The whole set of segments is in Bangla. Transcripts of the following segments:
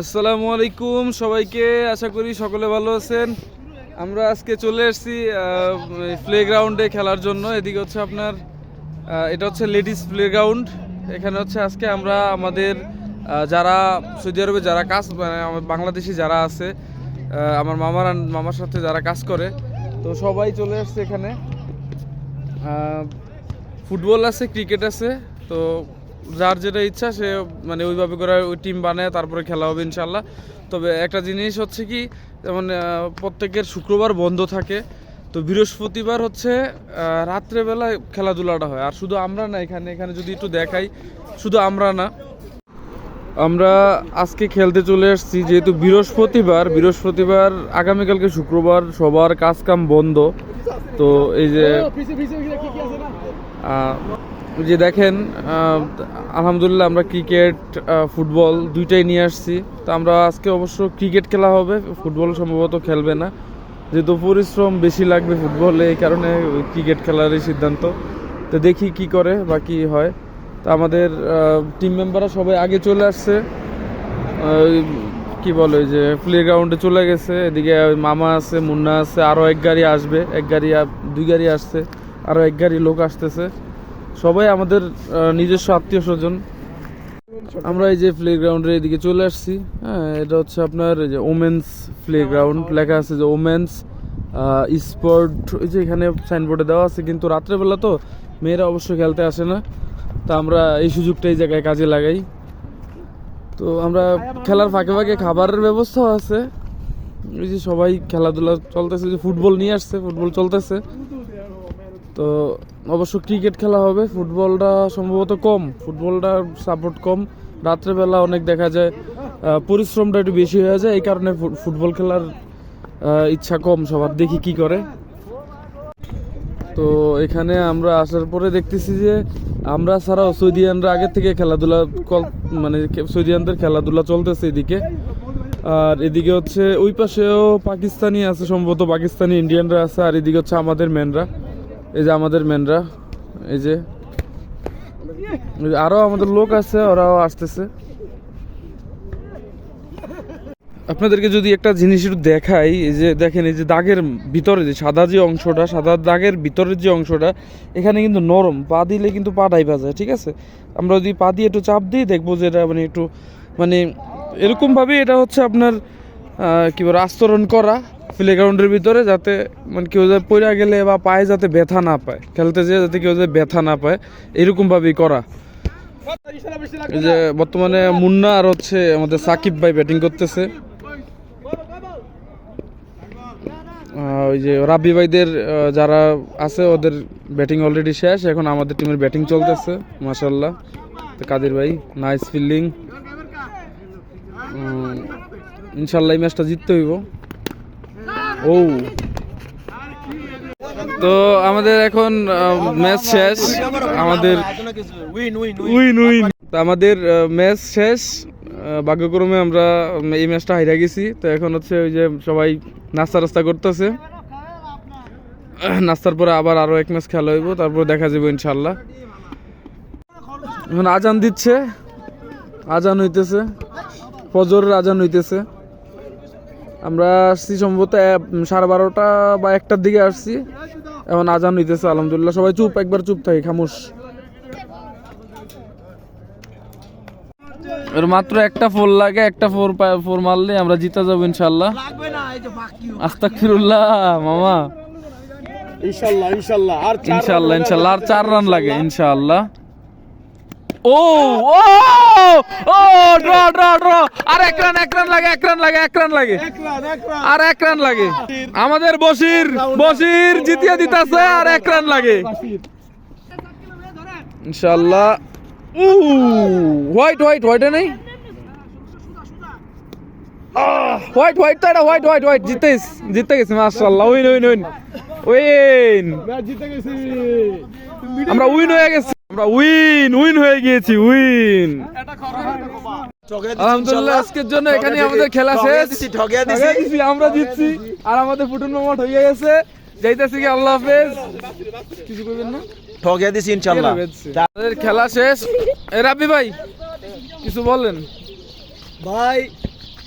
আসসালামু আলাইকুম সবাইকে, আশা করি সকলে ভালো আছেন। আমরা আজকে চলে এসেছি প্লে গ্রাউন্ডে খেলার জন্য। এদিকে হচ্ছে আপনার এটা হচ্ছে লেডিস প্লে গ্রাউন্ড এখানে হচ্ছে আজকে আমরা আমাদের যারা সৌদি আরবে যারা কাজ মানে বাংলাদেশি যারা আছে আমার মামার মামার সাথে যারা কাজ করে, তো সবাই চলে আসছে এখানে। ফুটবল আছে ক্রিকেট আছে, তো যার যেটা ইচ্ছা সে মানে ওইভাবে করে ওই টিম বানায় তারপরে খেলা হবে ইনশাল্লাহ তবে একটা জিনিস হচ্ছে কি যেমন প্রত্যেকের শুক্রবার বন্ধ থাকে। তো বৃহস্পতিবার হচ্ছে রাত্রেবেলা খেলাধুলাটা হয়। আর শুধু আমরা না এখানে এখানে যদি একটু দেখাই শুধু আমরা না। আমরা আজকে খেলতে চলে আসছি যেহেতু বৃহস্পতিবার বৃহস্পতিবার আগামীকালকে শুক্রবার সবার কাজ কাম বন্ধ। তো এই যে যে দেখেন আলহামদুলিল্লাহ আমরা ক্রিকেট ফুটবল দুইটাই নিয়ে আসছি। তো আমরা আজকে অবশ্য ক্রিকেট খেলা হবে, ফুটবল সম্ভবত খেলবে না। যেহেতু পরিশ্রম বেশি লাগবে ফুটবলে, এই কারণে ক্রিকেট খেলারই সিদ্ধান্ত। তো দেখি কি করে বা কি হয়। তো আমাদের টিম মেম্বাররা সবাই আগে চলে আসছে। কি বলে যে প্লে গ্রাউন্ডে চলে গেছে। এদিকে মামা আছে, মুন্না আছে আরও এক গাড়ি আসবে। এক গাড়ি, দুই গাড়ি আসছে আরও এক গাড়ি লোক আসতেছে। সবাই আমাদের নিজস্ব আত্মীয় স্বজন। আমরা এই যে প্লে গ্রাউন্ডের এদিকে চলে আসছি। হ্যাঁ এটা হচ্ছে আপনার এই যে ওমেন্স প্লে গ্রাউন্ড লেখা আছে যে ওমেন্স স্পোর্ট ওই যে এখানে সাইনবোর্ডে দেওয়া আছে কিন্তু রাত্রেবেলা তো মেয়েরা অবশ্য খেলতে আসে না। তা আমরা এই সুযোগটা এই জায়গায় কাজে লাগাই। তো আমরা খেলার ফাঁকে ফাঁকে খাবারের ব্যবস্থাও আছে। এই যে সবাই খেলাধুলা চলতেছে যে ফুটবল নিয়ে আসছে ফুটবল চলতেছে। তো অবশ্য ক্রিকেট খেলা হবে ফুটবলটা সম্ভবত কম ফুটবলটা সাপোর্ট কম। রাত্রেবেলা অনেক দেখা যায় পরিশ্রমটা একটু বেশি হয়ে যায়, এই কারণে ফুটবল খেলার ইচ্ছা কম সবার। দেখি কি করে। তো এখানে আমরা আসার পরে দেখতেছি যে, আমরা ছাড়াও সৌদিয়ানরা আগের থেকে খেলাধুলা কল- মানে সৌদিয়ানদের খেলাধুলা চলতেছে এদিকে। আর এদিকে হচ্ছে, ওই পাশেও পাকিস্তানি আছে, সম্ভবত পাকিস্তানি, ইন্ডিয়ানরা আছে, আর এদিকে হচ্ছে আমাদের মেনরা এই যে আমাদের মেনরা, এই যে এই যে আরও আমাদের লোক আছে, ওরাও আসতেছে। আপনাদেরকে যদি একটা জিনিস একটু দেখাই, এই যে দেখেন, এই যে দাগের ভিতরে যে সাদা যে অংশটা, সাদা দাগের ভিতরের যে অংশটা, এখানে কিন্তু নরম, পা দিলে কিন্তু পা ডাইবা যায় ঠিক আছে? আমরা যদি পা দিয়ে একটু চাপ দিই, দেখব যে এটা মানে একটু মানে এরকমভাবে এটা হচ্ছে আপনার কি বলে, আস্তরণ করা। প্লে গ্রাউন্ডের ভিতরে যাতে মানে কেউ যাতে পড়ে গেলে বা পায়ে যাতে ব্যথা না পায়, খেলতে যেয়ে যাতে কেউ যাতে ব্যথা না পায়, এরকমভাবেই করা। এই যে বর্তমানে মুন্না আর হচ্ছে আমাদের সাকিব ভাই ব্যাটিং করতেছে। ওই যে রাব্বি ভাইদের যারা আছে ওদের ব্যাটিং অলরেডি শেষ, এখন আমাদের টিমের ব্যাটিং চলতেছে মাশাল্লাহ তো কাদের ভাই নাইস ফিল্ডিং ইনশাল্লাহ এই ম্যাচটা জিততে হইব। ও। তো আমাদের এখন ম্যাচ শেষ। আমাদের উইন উইন তো আমাদের ম্যাচ শেষ। ভাগ্যক্রমে আমরা এই ম্যাচটা হাইরা গেছি। তো এখন হচ্ছে ওই যে সবাই নাস্তা রাস্তা করতেছে। নাস্তার পরে আবার আরও এক ম্যাচ খেলা হইব তারপর দেখা যাবে ইনশাল্লাহ। এখন আজান দিচ্ছে। আজান হইতেছে। ফজরের আজান হইতেছে। আমরা আসছি সম্ভবত সাড়ে বারোটা বা একটার দিকে আসছি। এখন আজান হইতেছে আলহামদুলিল্লাহ। সবাই চুপ একবার চুপ থাকি খামোশ। এর মাত্র একটা ফোর লাগে একটা ফোর ফোর মারলে আমরা জিতে যাব ইনশাল্লাহ লাগবে না এই যে বাকি আস্তাকফিরুল্লাহ মামা। ইনশাআল্লাহ ইনশাআল্লাহ আর ইনশাল্লাহ ইনশাল্লাহ আর চার রান লাগে ইনশাল্লাহ ও ও ও ড্র ড্র ড্র। আর এক রান এক রান লাগে এক রান লাগে এক রান লাগে। আর এক রান লাগে। আমাদের বসির বসির জিতিয়া দিতাছে আর এক রান লাগে। ইনশাল্লাহ উ হোয়াইট হোয়াইট হোয়াইট নেই? হোয়াইট হোয়াইট তো এটা হোয়াইট হোয়াইট হোয়াইট। জিতে জিতে গেছে মাশাআল্লাহ। Win win win. উইন। জিতে গেছি। আমরা উইন হয়ে গেছি। আমরা উইন উইন হয়ে গিয়েছি উইন। আলহামদুলিল্লাহ আজকের জন্য এখানে আমাদের খেলা শেষ। দিছি, আমরা জিতছি। আর আমাদের ফুটুন মামা হয়ে গেছে। যাইতেছি কি আল্লাহ হাফেজ। কিছু কইবেন না? ঠগিয়া দিছি ইনশাআল্লাহ আমাদের খেলা শেষ। এ রাব্বি ভাই কিছু বলেন? ভাই।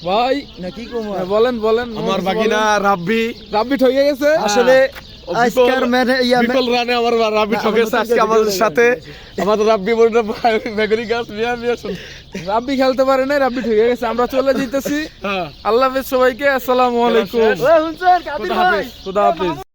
ভাই না কি কম হ্যাঁ, বলেন বলেন আমার বাগিনা রাব্বি। রাব্বি ঠকে গেছে। আসলে ও আজকের মানে ইয়া বিপুল রানে আমার রাব্বি ঠকেছে আজকে আমাদের সাথে। আমাদের রাব্বি বেগুনি গাছ মিয়া মিয়া শুন। রাব্বি খেলতে পারে না রাব্বি ঠকে গেছে। আমরা চলে যেতেছি হ্যাঁ। আল্লাহ হাফেজ সবাইকে আসসালামু আলাইকুম। ওই খুদা হাফেজ। খুদা হাফেজ।